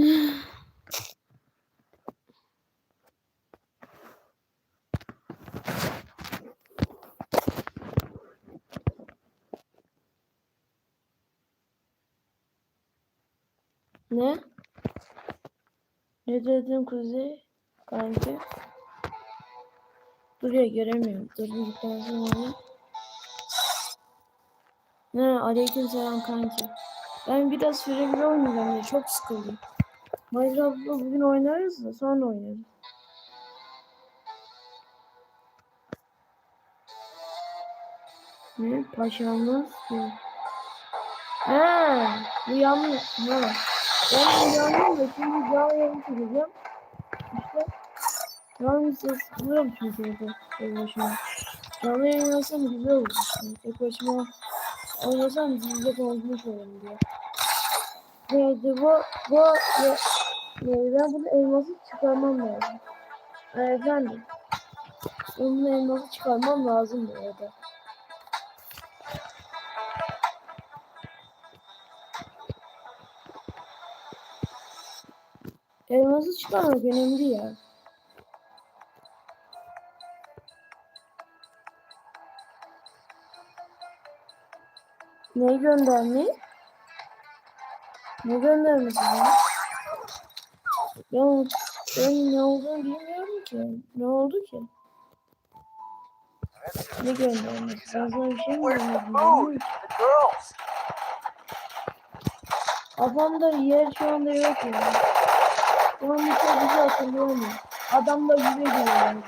Ne? Ne dedin Kuzey? Kanki. Dur ya göremiyorum. Dur bir sonra. Ne? Aleyküm selam kanki. Ben biraz süre bile oynayacağım ya. Çok sıkıldım. Minecraft'ta bugün oynarız da sonra oynarız. Ne? Paşamız ki. He, bu yanlış. Ha. Ben uyandım da şimdi canlı yayın çekeceğim. İşte canlı ses buluyorum çünkü evde tek başıma. Canlı yayın olsam güzel olur. Yani tek başıma oynasam sizde konuşmuş olurum diye. Neydi bu? Bu neydi? Ben bunu elması çıkarmam lazım. Ee, efendim. Onun elması çıkarmam lazım bu arada. Elması çıkarmak önemli ya. Ne göndermiş? Ne göndermiş ya? Ya ben ne olduğunu bilmiyorum ki. Ne oldu ki? Ne göndermiş? Sana bir şey mi girls. Kafamda yer şu anda yok ya. Şu an bir şey bizi hatırlayamıyorum. Adamla yüze giriyor. yani.